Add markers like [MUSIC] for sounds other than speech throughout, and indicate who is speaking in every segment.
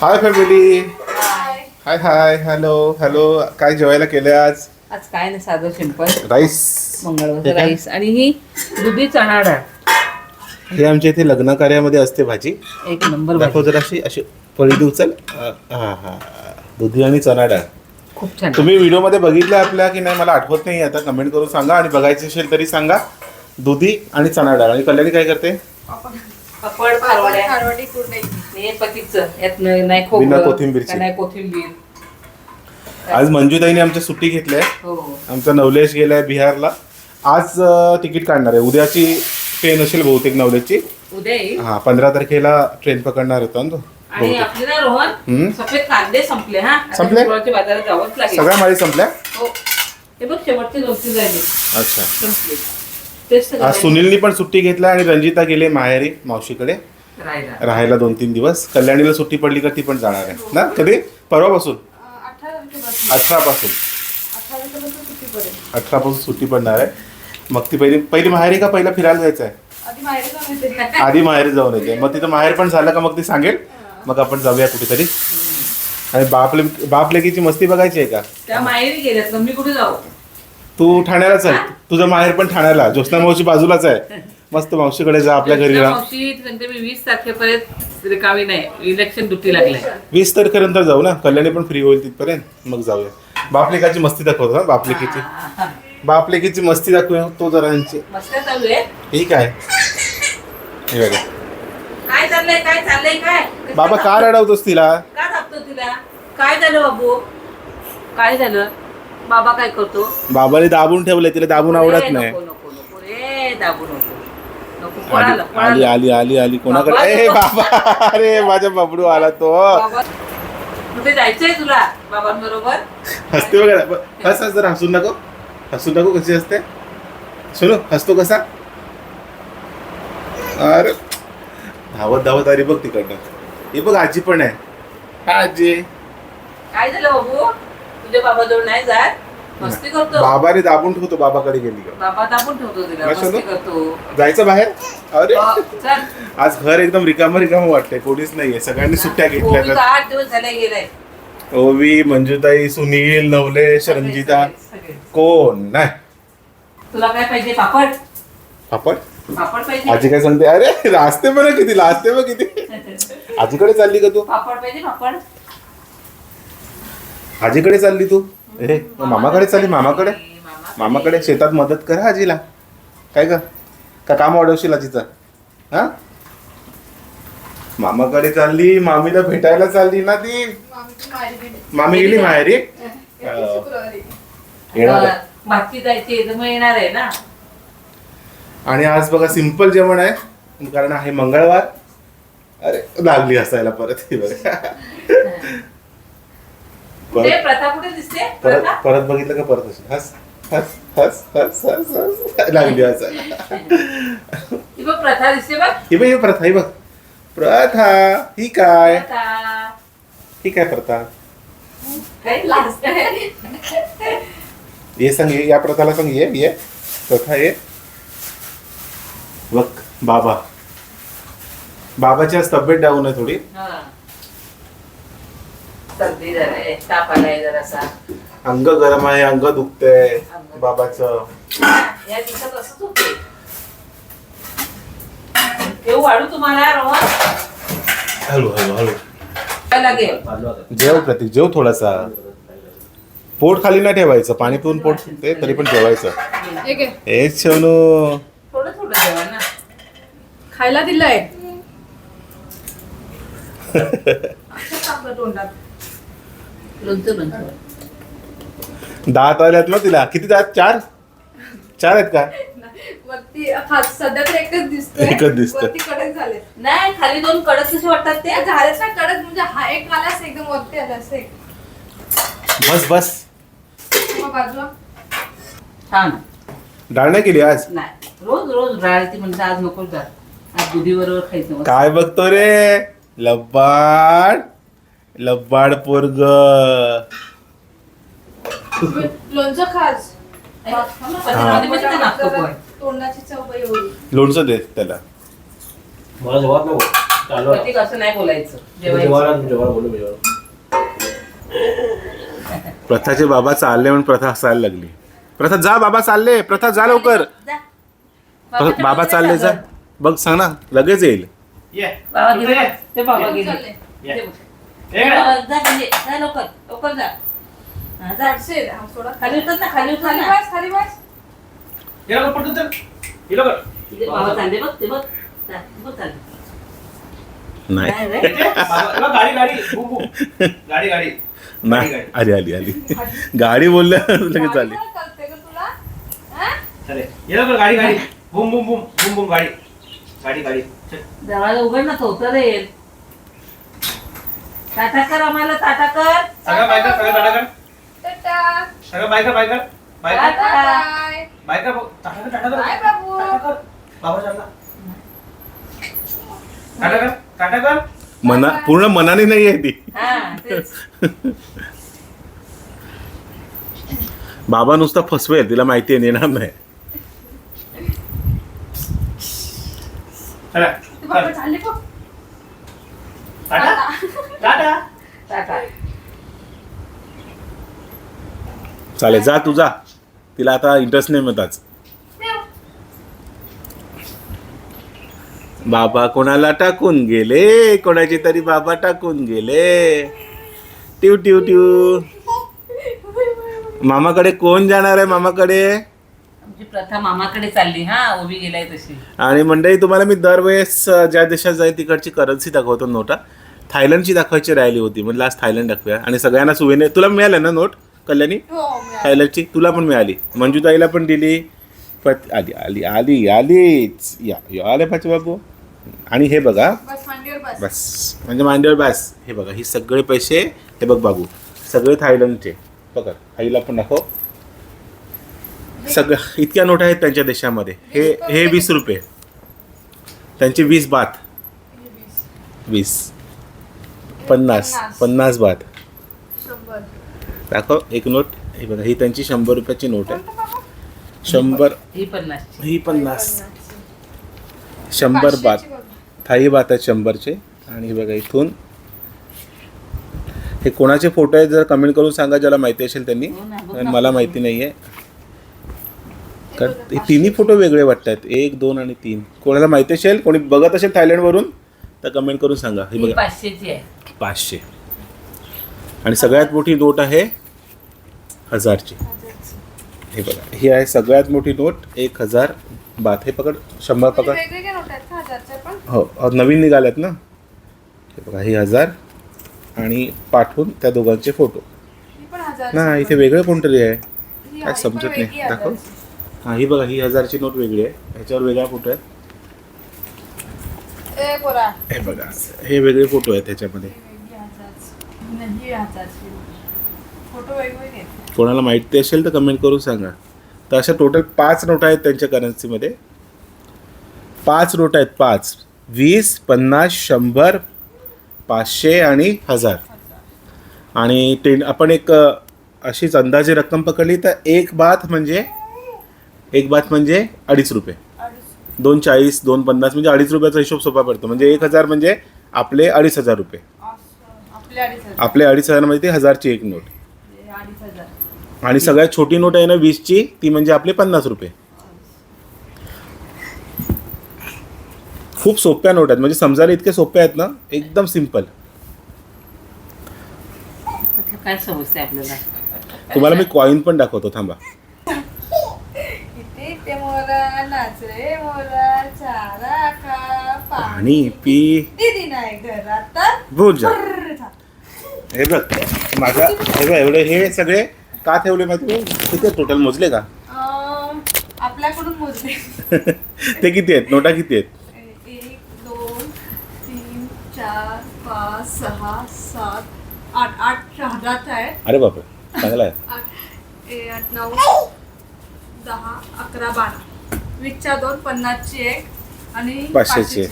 Speaker 1: Hi family hi hi hello hello काय जेवायला केलं आज?
Speaker 2: आज काय नाही साधं सिंपल
Speaker 1: राईस
Speaker 2: मंगळवारचं
Speaker 1: काय?
Speaker 2: राईस आणि ही दुधी चणा डाळ.
Speaker 1: हे आमच्या इथे लग्न कार्यामध्ये असते भाजी.
Speaker 2: एक नंबर
Speaker 1: दाखव
Speaker 2: भाजी.
Speaker 1: जरा अशी अशी पळी उचल हा हा दुधी आणि चणा डाळ.
Speaker 2: खूप छान.
Speaker 1: तुम्ही व्हिडिओमध्ये बघितलं आपल्या की नाही? मला आठवत नाही. आता कमेंट करून सांगा आणि बघायचं असेल तरी सांगा. दुधी आणि चणा डाळ. आणि कल्याणी काय करते?
Speaker 2: पापड खारवड्या हे पतीचं. यात न- नाही
Speaker 1: बिना
Speaker 2: खोबरं
Speaker 1: कोथिंबीरची.
Speaker 2: का नाही कोथिंबीर.
Speaker 1: आज मंजूताईने आमच्या सुट्टी घेतली आहे.
Speaker 2: हो.
Speaker 1: आमचा नवलेश गेलाय बिहारला. आज अं, तिकीट काढणार आहे. उद्याची ट्रेन असेल बहुतेक नवलेशची.
Speaker 2: उद्या येईल?
Speaker 1: हा पंधरा तारखेला ट्रेन पकडणार होता ना तो
Speaker 2: आणि
Speaker 1: बहुतेक.
Speaker 2: आपले ना रोहन?
Speaker 1: हम्म.
Speaker 2: सफेद कांदे संपले हा? आता
Speaker 1: संपले?
Speaker 2: शुक्रवारच्या बाजारात जावंच लागेल.
Speaker 1: सगळ्या माळी संपल्या?
Speaker 2: हो. हे बघ शेवटचे दोन तीन राहिले
Speaker 1: अच्छा.
Speaker 2: संपले. तेच तर
Speaker 1: आज सुनीलनी पण सुट्टी घेतला आणि रंजिता गेले माहेरी मावशीकडे.
Speaker 2: राहिला.
Speaker 1: राहायला दोन तीन दिवस. कल्याणीला सुट्टी पडली का ती पण जाणार आहे. ना कधी? परवापासून? अठरा पासून अठरा पासून सुट्टी पडणार आहे. मग ती पहिली पहिली माहेरी का पहिला फिरायला जायचं आहे? आधी माहेर [LAUGHS] जाऊन येते. मग तिथं माहेर पण झालं का मग ती सांगेल? मग आपण जाऊया कुठेतरी. आणि बापले बाप लेकीची मस्ती बघायची आहे का?
Speaker 2: त्या माहेरी गेल्यात. मी कुठे जाऊ?
Speaker 1: तू ठाण्यालाच आहे. तुझं माहेर पण ठाण्याला. ज्योत्स्ना मावशी बाजूलाच आहे. मस्त मावशीकडे जा आपल्या घरी
Speaker 2: त्या
Speaker 1: राहा
Speaker 2: मावशी सांगते मी वीस तारखेपर्यंत रिकामी नाही. इलेक्शन ड्युटी लागले
Speaker 1: वीस तारखेनंतर जाऊ ना. कल्याणी पण फ्री होईल तिथपर्यंत. मग जाऊया. बापलेकाची मस्ती दाखवतो ना बापलेकीची बापलेकीची मस्ती दाखवूया तो जरा यांची.
Speaker 2: मस्त चालू आहे
Speaker 1: ठीक आहे. हे बघा.
Speaker 2: काय चाललंय? काय चाललंय? काय?
Speaker 1: बाबा का रडवतोस तिला?
Speaker 2: का तिला? काय झालं बाबू? काय झालं? बाबा काय करतो?
Speaker 1: बाबाने दाबून ठेवलंय तिला दाबून आवडत नाही.
Speaker 2: नको नको नको. रे दाबू नको. नको पळालं
Speaker 1: आली आली
Speaker 2: पळालं.
Speaker 1: आली आली आली. कोणाकडे?
Speaker 2: बाबा,
Speaker 1: ए बाबा अरे माझा बाबडू आला तो.
Speaker 2: बाबा कुठे जायचंय तुला? बाबांबरोबर?
Speaker 1: हसते बघा हस हस जरा हसून नको हसून नको कशी हसते. सुनो हसतो कसा? अरे धावत धावत आली बघ तिकडनं. हे बघ आजी पण आहे. हा आजी.
Speaker 2: काय झालं बाबू? तुझ्या बाबाजवळ नाही जात? मस्ती करतो.
Speaker 1: बाबाने दाबून ठेवतो बाबाकडे गेली का?
Speaker 2: बाबा दाबून ठेवतो तिला मस्ती? करतो.
Speaker 1: जायचं बाहेर? अरे.
Speaker 2: अ, चल.
Speaker 1: आज घर एकदम रिकाम रिकाम वाटतंय कोणीच नाहीये. सगळ्यांनी सुट्ट्या
Speaker 2: गोपीचा
Speaker 1: घेतल्या
Speaker 2: आठ दिवस झाले गेलाय
Speaker 1: ओवी मंजुताई सुनील नवलेश रंजिता
Speaker 2: सगळे.
Speaker 1: कोण? नाही.
Speaker 2: तुला काय पाहिजे पापड?
Speaker 1: आपण
Speaker 2: पापड पाहिजे?
Speaker 1: आजी काय सांगते? अरे लाजते बरं किती लाजते बघ किती. [LAUGHS] आजीकडे चालली का तू?
Speaker 2: पापड पाहिजे पापड.
Speaker 1: आजीकडे चालली तू? ए मग मामाकडे चालली मामाकडे?
Speaker 2: मामा
Speaker 1: मामाकडे शेतात मदत कर हा आजीला. काय ग? का काम वाढवशील आजीचं? हा? मामाकडे चालली मामीला भेटायला चालली ना ती. मामी गेली माहेरी? येणार आहे.
Speaker 2: भाची जायची तर मग येणार आहे ना?
Speaker 1: आणि आज बघा सिंपल जेवण आहे. कारण आहे मंगळवार. अरे लागली हसायला परत. हे बघा. परत
Speaker 2: प्रथा कुठे दिसते?
Speaker 1: परत
Speaker 2: प्रथा?
Speaker 1: परत बघितलं का परत हस हस हस हस हस हस. लागली
Speaker 2: ही बघ प्रथा दिसते बघ.
Speaker 1: ही बघ ही प्रथा ही बघ. प्रथा ही काय?
Speaker 2: प्रथा.
Speaker 1: ही काय प्रथा?
Speaker 2: लाजते
Speaker 1: ये सांग ये या प्रथाला सांग ये ये. प्रथा ये. बघ बाबा. बाबाची आज तब्येत डाऊन आहे थोडी.
Speaker 2: हा. सर्दी जरा आहे ताप आलाय जरासा.
Speaker 1: अंग गरम आहे अंग दुखतंय बाबाचं.
Speaker 2: या दिवसात असंच होते वाढू तुम्हाला रोहन?
Speaker 1: हळू हळू हळू.
Speaker 2: काय लागेल
Speaker 1: जेव प्रतीक जेव थोडासा. पोट खाली नाही ठेवायचं पाणी पिऊन पोट ते तरी पण जेवायचं हे
Speaker 2: थोडं थोडं जेवा ना.
Speaker 3: खायला दिलंय.
Speaker 2: लोणचं
Speaker 1: दात आल्यात ना तिला. किती दात? चार? चार आहेत का?
Speaker 3: वरती हा सध्या तर एकच दिसतोय.
Speaker 1: एकच दिसतोय.
Speaker 3: वरती कडक झाले
Speaker 2: नाही खाली दोन कडक कसे वाटतात ते?
Speaker 3: ते झालेच ना कडक म्हणजे हा एक आलाच एकदम वरती आला असं एक
Speaker 1: बस बस.
Speaker 3: मग बाजूला?
Speaker 2: छान.
Speaker 1: डाळ नाही केली आज?
Speaker 2: नाही रोज रोज राळती म्हणजे आज नको जा आज दुधी बरोबर खायचं. मस्त.
Speaker 1: काय बघतो रे? लब्बाड. लब्बाड पोरग
Speaker 3: लोणचं खास. तोंडाची
Speaker 1: लोणचं दे त्याला
Speaker 4: मला जेवत नको चालू आहे.
Speaker 2: प्रतीक असं नाही बोलायचं जेवायचं
Speaker 4: जेवायला जेवायला बोलू मी जेवायला.
Speaker 1: प्रथाचे बाबा चालले म्हणून प्रथा हसायला लागली प्रथा जा बाबा चालले प्रथा जा लवकर
Speaker 2: जा.
Speaker 1: प्र-
Speaker 2: बाबाच्या
Speaker 1: बाबा चालले जा. बघ सांग ना लगेच येईल
Speaker 4: ये.
Speaker 2: बाबा गेले
Speaker 4: ये.
Speaker 2: बघ. ते बाबा
Speaker 3: चालले.
Speaker 2: गेले
Speaker 4: ये.
Speaker 2: ते बघ. जा. जा लवकर लवकर जा हा, जा.
Speaker 3: आठशे, हा, सोडा.
Speaker 2: खाली उतर ना खाली उतर
Speaker 3: खाली
Speaker 2: ना
Speaker 3: बस खाली बस
Speaker 4: ये लवकर पटकन चल. ये लवकर.
Speaker 2: तिथे बाबा चालले बघ ते बघ जा, बघ चालले.
Speaker 1: नाही
Speaker 2: रे.
Speaker 4: बाबा, गाडी गाडी बूम, बूम. गाडी गाडी [LAUGHS]
Speaker 1: नाही
Speaker 4: गाडी.
Speaker 1: आली आली आली गाडी बोलल्या लगेच
Speaker 3: गाडी
Speaker 1: आली
Speaker 3: कोण करते ग तुला हा?
Speaker 4: चले ये लवकर गाडी गाडी boom boom boom boom boom गाडी गाडी गाडी चल.
Speaker 2: दरवाजा उघड ना तो तर येईल टाटा कर आम्हाला टाटा कर.
Speaker 4: सगळ्या बायका सगळ्या टाटा कर.
Speaker 3: टाटा.
Speaker 4: सगळ्या बायका बायका बायका
Speaker 3: बाय
Speaker 4: बायका बघ, टाटा कर टाटा कर.
Speaker 3: बाय बाबू.
Speaker 4: टाटा कर. बाबा चालला. टाटा कर टाटा कर.
Speaker 1: मना पूर्ण मनाने नाही आहे ती.
Speaker 2: हा तेच.
Speaker 1: बाबा नुसता फसवेल तिला माहिती आहे नेणार नाही.
Speaker 4: चला.
Speaker 3: ते बाबा
Speaker 4: चल.
Speaker 3: चालले बघ.
Speaker 4: टाटा. टाटा.
Speaker 2: टाटा.
Speaker 1: चालेल जा तू जा. तिला आता इंटरेस्ट नाही मिळताच बाबा कोणाला टाकून गेले? कोणाची तरी बाबा टाकून गेले. ट्यू ट्यू ट्यू मामाकडे कोण जाणार आहे? मामाकडे?
Speaker 2: प्रथा मामाकडे चालली हा उभी गेलाय तशी.
Speaker 1: आणि मंडळी तुम्हाला मी दरवेळेस अ, ज्या देशात जाईल तिकडची करन्सी दाखवतो नोटा. थायलंडची दाखवायची राहिली होती म्हणलं आज थायलंड दाखवूया. आणि सगळ्यांना सुविने तुला मिळालं ना नोट कल्याणी?
Speaker 3: हो.
Speaker 1: थायलंडची तुला पण मिळाली. मंजुताईला पण दिली. पत आली आली आली आलीच. या या आले पाच बाबू आणि हे बघा.
Speaker 3: बस मांडीवर बस.
Speaker 1: बस. म्हणजे मांडीवर बस. हे बघा हे सगळे पैसे हे बघ बाबू सगळे थायलंडचे. बघा आईला पण दाखव. सगळ्या इतक्या नोट आहेत त्यांच्या देशामध्ये. हे हे वीस रुपये. त्यांचे वीस बात. वीस. पन्नास.
Speaker 3: पन्नास.
Speaker 1: बात. दाखव एक नोट. हे बघा ही त्यांची शंभर रुपयाची नोट आहे? शंभर.
Speaker 2: ही
Speaker 1: ही पन्नास. शंभर बात. थाई बात आहेत शंभरचे. आणि बघा इथून. हे कोणाचे फोटो आहेत जर कमेंट करून सांगा ज्याला माहिती असेल त्यांनी.
Speaker 2: हो.
Speaker 1: मला माहिती नाही आहे कारण हे तिन्ही फोटो वेगळे वाटतात एक दोन आणि तीन. कोणाला माहिती असेल कोणी बघत असेल थायलंडवरून तर कमेंट करून सांगा. हे बघा.
Speaker 2: पाचशेची आहे.
Speaker 1: पाचशे. आणि सगळ्यात मोठी नोट आहे हजारची. हे बघा. ही आहे सगळ्यात मोठी नोट. एक हजार बात. हे पकड. शंभर पकड.
Speaker 3: आहेत
Speaker 1: हो. नवीन निघाल्यात ना. हे बघा ही हजार आणि पाठवून त्या दोघांचे फोटो.
Speaker 3: ही
Speaker 1: ना इथे वेगळं कोणतरी आहे. काय समजत नाही. दाखव. हां ही बघा ही हजारची नोट वेगळी आहे. ह्याच्यावर वेगळा फोटो आहे. हे बघा हे वेगळे फोटो आहेत त्याच्यामध्ये. कोणाला माहिती असेल तर कमेंट करून सांगा. तर अशा टोटल पाच नोट आहेत त्यांच्या करन्सीमध्ये पाच नोट आहेत पाच. वीस पन्नास शंभर पाचशे आणि हजार. आणि टेन आपण एक अशीच अंदाजे रक्कम पकडली तर एक बात म्हणजे एक बात म्हणजे अडीच रुपये. दोन चाळीस दोन पन्नास म्हणजे अडीच रुपयाचा हिशोब सोपा पडतो. म्हणजे एक हजार म्हणजे आपले अडीच हजार रुपये.
Speaker 3: आपले अडीच हजार.
Speaker 1: हजारमध्ये ती हजारची एक नोट. आणि सगळ्यात छोटी नोट आहे ना वीसची ती म्हणजे आपले पन्नास रुपये. खूप सोप्या नोट आहेत. म्हणजे समजायला इतके सोपे आहेत ना एकदम
Speaker 2: सिंपल काय समजते आपल्याला?
Speaker 1: तुम्हाला मी कॉईन पण दाखवतो थांबा
Speaker 3: इथे ते मोरा नाच रे मोरा चारा खा
Speaker 1: पाणी पी.
Speaker 3: दीदी नाही घरात तर
Speaker 1: भूल जा. हे बघ माझा हे बघ एवढे हे सगळे का ठेवले माहिती किती टोटल मोजले का?
Speaker 3: अं, आपल्याकडून मोजले. [LAUGHS]
Speaker 1: ते किती आहेत? नोटा किती आहेत?
Speaker 3: एक दोन तीन चार पाच सहा सात आठ आठ हजारात आहे
Speaker 1: अरे बापरे चांगला आहे.
Speaker 3: आठ ए आठ नऊ दहा अकरा बारा. वीसच्या दोन पन्नासची एक आणि
Speaker 1: पाचशेचे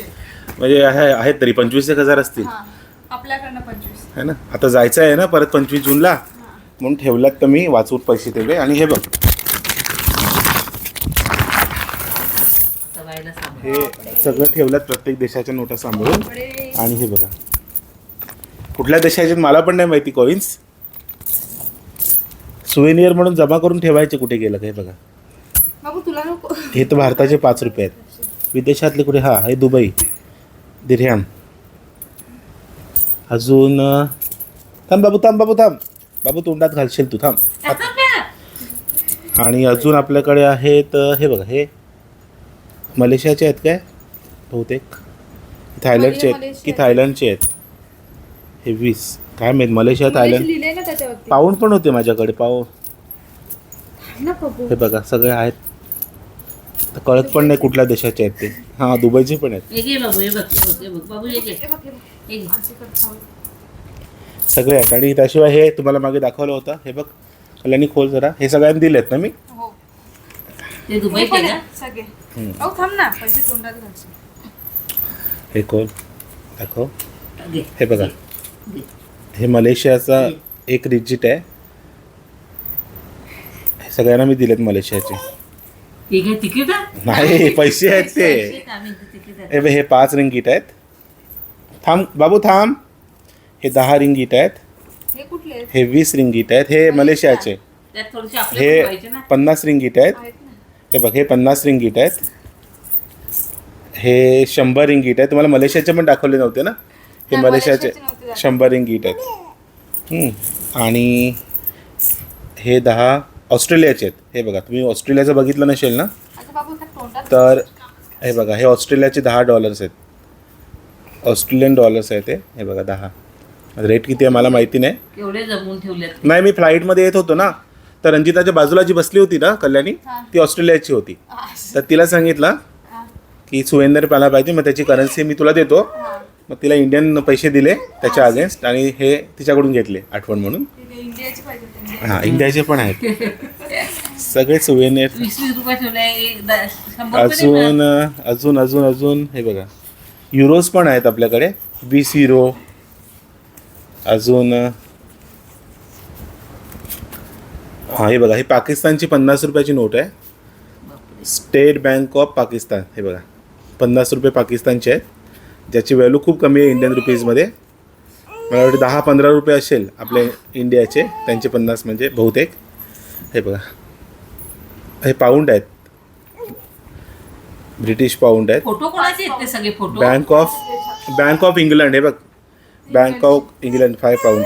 Speaker 1: म्हणजे आहे आहेत तरी पंचवीस एक हजार असतील.
Speaker 3: हा आपल्याकडनं पंचवीस.
Speaker 1: है ना? आता जायचं आहे ना परत पंचवीस जूनला. म्हणून ठेवलात तर मी वाचून पैसे तेवढे आणि हे बघ.
Speaker 2: सवायला सांग
Speaker 1: हे सगळं ठेवल्यात प्रत्येक देशाच्या नोटा सांभाळून. आणि हे बघा. कुठल्या देशाचे आहेत मला पण नाही माहिती कॉईन्स सुवेनियर म्हणून जमा करून ठेवायचे कुठे गेलं काय बघा.
Speaker 3: बाबू तुला नको.
Speaker 1: हे तर भारताचे पाच रुपये आहेत. विदेशातले कुठे? हा हे दुबई. दिर्ह्याम अजून थांब बाबू थांब बाबू थांब. बाबू तोंडात घालशील तू थांब. आणि अजून आपल्याकडे आहेत हे बघा हे मलेशियाचे आहेत काय? बहुतेक. थायलंडचे आहेत. की
Speaker 3: मलेशिया.
Speaker 1: थायलंडचे आहेत? हे वीस. काय माहीत मलेशिया थायलंड. पाऊंड पण होते माझ्याकडे पाऊ हे बघा सगळे आहेत. तर कळत पण नाही कुठल्या देशाचे आहेत ते. हां दुबईचे पण आहेत.
Speaker 2: हे बाबू हे बघ हे बघ, हे बघ. बाबू हे
Speaker 3: हे हे
Speaker 2: हे.
Speaker 1: सगळे आहेत. आणि त्याशिवाय हे तुम्हाला मागे दाखवलं होतं. हे बघ कल्याणी खोल जरा. हे सगळ्यांनी दिलेत ना मी?
Speaker 3: हो.
Speaker 2: ते
Speaker 3: हे
Speaker 2: दुबई
Speaker 3: पण
Speaker 2: केलं
Speaker 3: आहे, सगळे. अहो थांब ना. पैसे तोंडात घालशील.
Speaker 1: हे खोल. दाखव.
Speaker 2: घे.
Speaker 1: हे बघा.
Speaker 2: घे.
Speaker 1: हे मलेशियाचा एक रिजिट आहे. हे सगळ्यांना मी दिलेत मलेशियाचे.
Speaker 2: हे घे तिकीट?
Speaker 1: नाही पैसे आहेत ते. हे बघ, हे पाच रिंगीट आहेत. थांब बाबू थांब. हे दहा रिंगीट आहेत.
Speaker 3: हे कुठले आहेत?
Speaker 1: हे वीस रिंगीट आहेत. हे मलेशियाचे.
Speaker 2: त्यात थोडेसे आपले पण व्हायचे
Speaker 1: हे
Speaker 2: ना.
Speaker 1: पन्नास रिंगीट आहेत.
Speaker 3: आहेत ना.
Speaker 1: हे बघ हे पन्नास रिंगीट आहेत. हे शंभर रिंगीट आहेत. तुम्हाला मलेशियाचे पण दाखवले नव्हते ना? हे
Speaker 3: नाही,
Speaker 1: मलेशियाचे
Speaker 3: मलेशियाचे नव्हते दाखवले.
Speaker 1: शंभर रिंगीट आहेत. हम्म. आणि हे दहा ऑस्ट्रेलियाचे आहेत. हे बघा तुम्ही ऑस्ट्रेलियाचं बघितलं नसेल ना? तर हे बघा हे ऑस्ट्रेलियाचे दहा डॉलर्स आहेत. ऑस्ट्रेलियन डॉलर्स आहेत ते हे बघा दहा. रेट किती आहे मला माहिती नाही. नाही मी फ्लाईटमध्ये येत होतो ना तर रंजिताच्या बाजूला जी बसली होती ना कल्याणी. ती ऑस्ट्रेलियाची होती. तर तिला सांगितलं की सुवेंदर पाला पाहिजे मग त्याची करन्सी मी तुला देतो. मग तिला इंडियन पैसे दिले त्याच्या अगेन्स्ट आणि हे तिच्याकडून घेतले आठवण म्हणून. हां इंडियाचे पण आहेत. सगळे सुवेनेर
Speaker 2: वीस वीस रुपये ठेवले एक दा- शंभर रुपये नाही
Speaker 1: अजून अजून अजून अजून हे बघा. युरोज पण आहेत आपल्याकडे. वीस युरो अजून हां हे बघा ही पाकिस्तानची पन्नास रुपयाची नोट आहे. स्टेट बँक ऑफ पाकिस्तान हे बघा. पन्नास रुपये पाकिस्तानचे आहेत. ज्याची व्हॅल्यू खूप कमी आहे इंडियन रुपीजमध्ये मला वाटतं दहा पंधरा रुपये असेल आपले इंडियाचे त्यांचे पन्नास म्हणजे बहुतेक. हे बघा. हे पाऊंड आहेत. ब्रिटिश पाऊंड आहेत.
Speaker 2: फोटो कोणाचे आहेत ते सगळे photo?
Speaker 1: Bank of bank of England हे बघ. Bank of England five pound.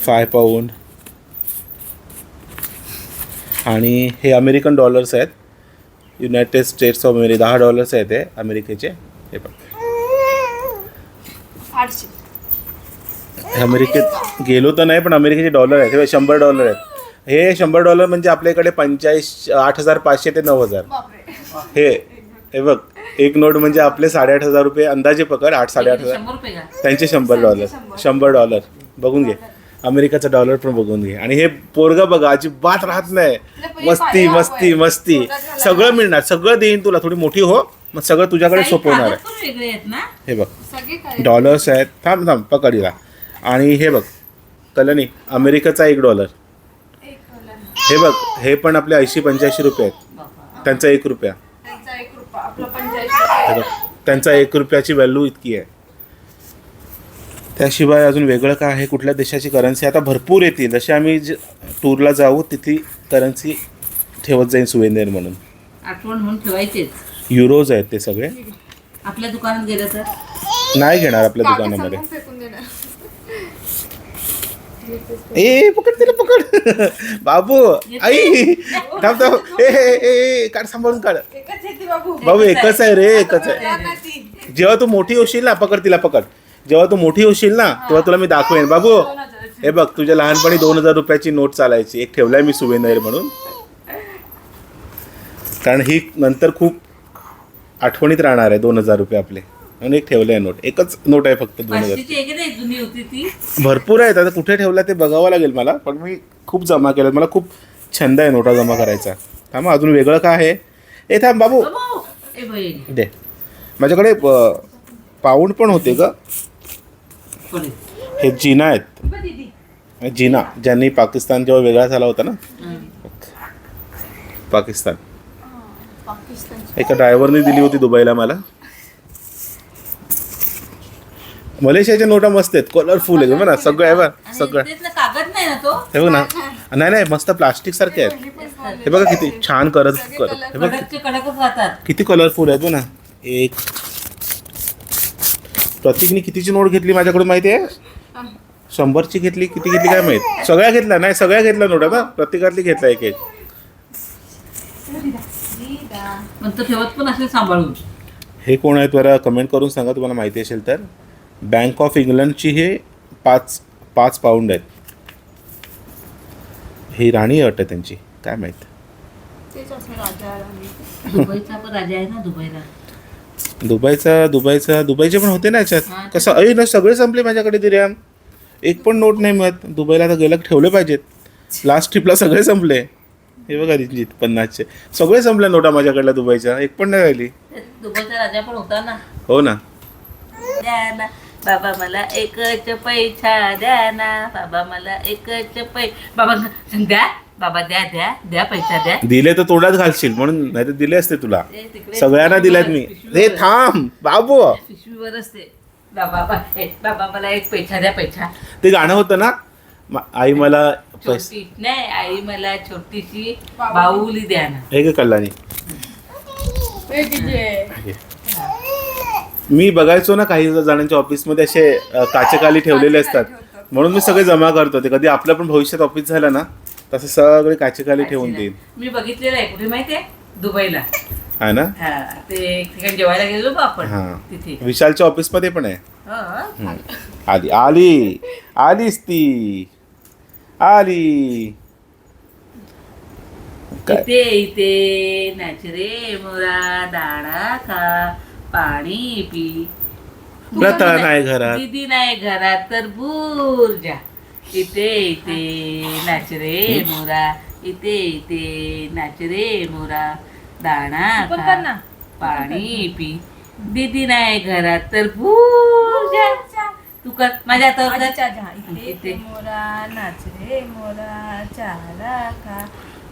Speaker 1: Five pound आणि हे अमेरिकन डॉलर्स आहेत. युनायटेड स्टेट्स ऑफ अमेरिका दहा डॉलर्स आहेत हे अमेरिकेचे हे बघ.
Speaker 3: आठशे
Speaker 1: हे अमेरिकेत गेलो तर नाही पण अमेरिकेचे डॉलर आहेत हे शंभर डॉलर आहेत हे शंभर डॉलर म्हणजे आपल्याकडे पंचेचाळीस आठ हजार पाचशे ते नऊ हजार. हे हे बघ एक नोट म्हणजे आपले साडेआठ हजार रुपये अंदाजे पकड आठ साडेआठ हजार. त्यांचे शंभर डॉलर. शंभर. डॉलर. बघून घे. अमेरिकाचा डॉलर पण बघून घे. आणि हे पोरगा बघा अजिबात राहत नाही. मस्ती मस्ती मस्ती. सगळं मिळणार. सगळं देईन तुला. थोडी मोठी हो. मग सगळं तुझ्याकडे सोपवणार आहे. हे बघ. डॉलर्स आहेत? थांब थांब पकड हिला. आणि हे बघ. कल्याणी अमेरिकेचा एक डॉलर
Speaker 3: एक डॉलर.
Speaker 1: हे बघ हे पण आपले ऐंशी पंच्याऐंशी रुपये आहेत. त्यांचा एक रुपया. हे बघ त्यांचा एक रुपयाची व्हॅल्यू इतकी आहे. त्याशिवाय अजून वेगळं काय आहे? कुठल्या देशाची करन्सी आता भरपूर येतील. जसे आम्ही ज टूरला जाऊ तिथली करन्सी ठेवत जाईल सुवेंदेर म्हणून.
Speaker 2: आठवण म्हणून ठेवायचेच.
Speaker 1: युरोज आहेत ते सगळे.
Speaker 2: आपल्या दुकानात गेलं तर
Speaker 1: नाही घेणार आपल्या दुकानामध्ये.
Speaker 3: संपून फेकून देणार.
Speaker 1: ए पकड तिला पकड. बाबू आई थांब थांब. ए ए, ए ए, काढ सांभाळून काढ.
Speaker 3: बाबू.
Speaker 1: बाबू एकच आहे रे एकच आहे. जेव्हा तू मोठी होशील ना पकड तिला पकड. जेव्हा तू मोठी होशील ना तेव्हा तुला मी दाखवेन. बाबू. हे बघ तुझ्या लहानपणी दोन हजार रुपयाची नोट चालायची. एक ठेवलाय मी सुवेनर म्हणून. कारण ही नंतर खूप आठवणीत राहणार आहे दोन हजार रुपये आपले. म्हणून एक ठेवलंय नोट. एकच नोट आहे फक्त दोन हजार.
Speaker 2: पाचशेची एक नाही जुनी होती ती.
Speaker 1: भरपूर आहेत. आता कुठे ठेवला ते बघावं लागेल मला पण मी खूप जमा केलं मला खूप छंद आहे नोटा जमा करायचा. थांबा अजून वेगळं काय आहे? ए थांब बाबू.
Speaker 2: बाबू, ए बहीण.
Speaker 1: दे. माझ्याकडे पाऊंड पण होते ग.
Speaker 2: कोणी?
Speaker 1: हे जिना आहेत. जिना ज्यांनी पाकिस्तान जेव्हा वेगळा झाला होता ना?
Speaker 2: हं.
Speaker 1: पाकिस्तान. एका ड्रायव्हरने दिली होती दुबईला मला. मलेशियाच्या नोटा मस्त आहेत कलरफुल आहे बघ ना सगळं आहे बघ सगळं.
Speaker 2: कागद नाही ना तो?
Speaker 1: हे बघ ना. नाही नाही मस्त प्लास्टिक सारखे आहेत. हे बघा किती छान करत कर हे बघ किती कलरफुल आहेत बघ ना. एक. प्रतीकने कितीची नोट घेतली माझ्याकडून माहिती आहे? शंभरची घेतली किती घेतली काय माहीत? सगळ्या घेतल्या नाही सगळ्या घेतल्या नोटा ना. प्रत्येकातली घेतल्या एक एक
Speaker 2: पण तो ठेवत पण असेल सांभाळून.
Speaker 1: हे कोण आहेत बरं? कमेंट करून सांगा तुम्हाला माहिती असेल तर. बँक ऑफ इंग्लंडची हे पाच पाच पाऊंड आहेत. ही राणी अट आहे त्यांची. काय माहीत.
Speaker 2: दुबईचा पण राजा आहे ना दुबईला.
Speaker 1: दुबईचा दुबईचा दुबईचे पण होते ना याच्यात. कसं अय ना सगळे संपले माझ्याकडे आम एक पण नोट नाही मिळत. दुबईला तर गेलं ठेवले पाहिजेत. लास्ट ट्रिपला सगळे संपले. हे बघा रणजित पन्नासचे. सगळे संपल्या नोटा माझ्याकडल्या दुबईच्या. एक पण नाही राहिली.
Speaker 2: दुबईचा राजा पण होता ना.
Speaker 1: हो ना.
Speaker 2: द्या ना. बाबा मला एकच पैसा द्या ना. बाबा मला एकच पै बाबा द्या. बाबा द्या द्या. द्या पैसा द्या.
Speaker 1: दिले तर तोंडात घालशील म्हणून नाही तर दिले असते तुला.
Speaker 2: ते तिकडे
Speaker 1: सगळ्यांना दिल्यात मी.
Speaker 2: पिशवीवर-
Speaker 1: हे थांब. बाबू.
Speaker 2: पिशवीवरच ते बाबा हे, बाबा मला एक पैसा द्या पैसा.
Speaker 1: ते गाणं होतं ना मा- आई मला
Speaker 2: छोटी. नाही आई मला छोटीशी बाऊली द्या ना.
Speaker 1: हे ग
Speaker 3: हे आहे?
Speaker 1: मी बघायचो ना काही जणांच्या ऑफिसमध्ये असे अ, काचेखाली ठेवलेले असतात. म्हणून मी सगळे जमा करतो. ते कधी आपलं पण भविष्यात ऑफिस झालं ना तसं सगळे काचेखाली ठेवून देईन.
Speaker 2: मी बघितलेलं आहे कुठे माहितीये? दुबईला.
Speaker 1: आहे ना?
Speaker 2: हा ते एक ठिकाणी जेवायला गेलो बा आपण.
Speaker 1: हा.
Speaker 2: तिथे.
Speaker 1: विशालच्या ऑफिसमध्ये पण आहे?
Speaker 2: हा.
Speaker 1: आली आली आलीच ती. आली. काय?
Speaker 2: इथे इथे नाच रे मोरा दाणा खा पाणी पी.
Speaker 1: लता नाही घरात.
Speaker 2: दीदी नाही घरात तर भूर जा. इथे इथे नाच रे मोरा. इथे इथे नाच रे मोरा दाणा खा
Speaker 3: कर ना.
Speaker 2: पाणी पी. दीदी नाही घरात तर भूर जा. तू कर. माझ्या
Speaker 3: हा. इथे मोरा नाच रे मोरा चाला खा.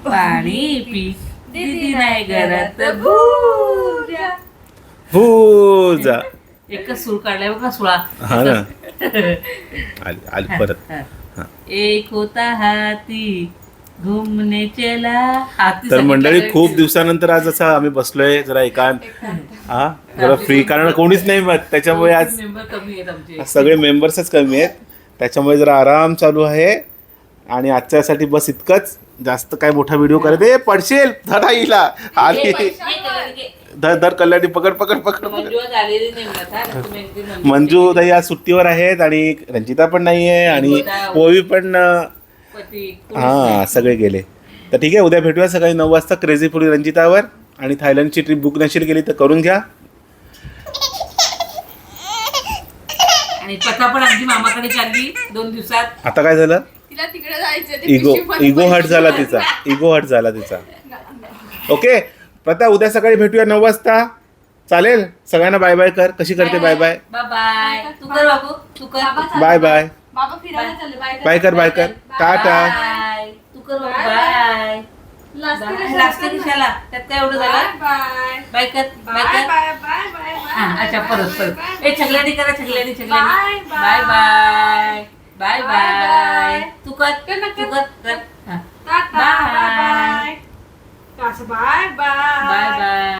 Speaker 2: पाणी पी. दीदी नाही घरात तर भूर जा
Speaker 1: हो जा
Speaker 2: एकच सूर काढलाय बघा सुळा.
Speaker 1: हा ना. [LAUGHS] आली आली परत.
Speaker 2: एक होता हाती. घुमने चला
Speaker 1: तर मंडळी खूप दिवसानंतर आज असं आम्ही बसलोय जरा एकांत हा? जरा फ्री कारण कोणीच नाही त्याच्यामुळे आज
Speaker 2: मेंबर कमी आहेत आमचे.
Speaker 1: सगळे मेंबर्सच कमी आहेत. त्याच्यामुळे जरा आराम चालू आहे. आणि आजच्यासाठी बस इतकंच. जास्त काय मोठा व्हिडिओ करत ए पडशील. धरा हिला आली.
Speaker 2: हे नाही.
Speaker 1: धर धर कल्याणी. पकड पकड पकड पकड.
Speaker 2: मंजू नाही हा.
Speaker 1: ताई आज सुट्टीवर आहेत आणि रंजिता पण नाहीये आणि ओवी पण हा. सगळे गेले. तर ठीक आहे उद्या भेटूया सकाळी नऊ वाजता क्रेझी फुडी रंजितावर आणि थायलंडची ट्रिप बुक नशील केली तर करून घ्या.
Speaker 2: आणि पता पण आमची मामाकडे चालली दोन दिवसात.
Speaker 1: आता काय झालं?
Speaker 3: तिला तिकडे जायचं ते
Speaker 1: इगो इगो हट झाला. तिचा. इगो हट झाला तिचा. ओके प्रथा उद्या सकाळी भेटूया नऊ वाजता. चालेल? सगळ्यांना बाय बाय कर. कशी करते बाय बाय
Speaker 2: बाय बाय तू कर बाबू. तू कर.
Speaker 1: बाय बाय
Speaker 3: बाबा फिरायला चालले. बाय
Speaker 1: बाय कर बाय कर. टाटा.
Speaker 2: बाय. तू कर बाबू. बाय.
Speaker 3: Last
Speaker 2: bye. लागतं त्यात काय एवढं झालं?
Speaker 3: Bye
Speaker 2: bye. कर बाय
Speaker 3: बाय
Speaker 2: कर.
Speaker 3: बाय बाय बाय
Speaker 2: हा अच्छा परत परत. ए छगल्यानी करा छगल्यानी छगल्यानी.
Speaker 3: Bye,
Speaker 2: bye bye. Bye bye
Speaker 3: bye.
Speaker 2: तू कर
Speaker 3: कर ना,
Speaker 2: तू
Speaker 3: कर.
Speaker 2: कर कर. हा.
Speaker 3: Tata
Speaker 2: bye.
Speaker 3: Bye bye. Bye bye.
Speaker 2: Bye bye.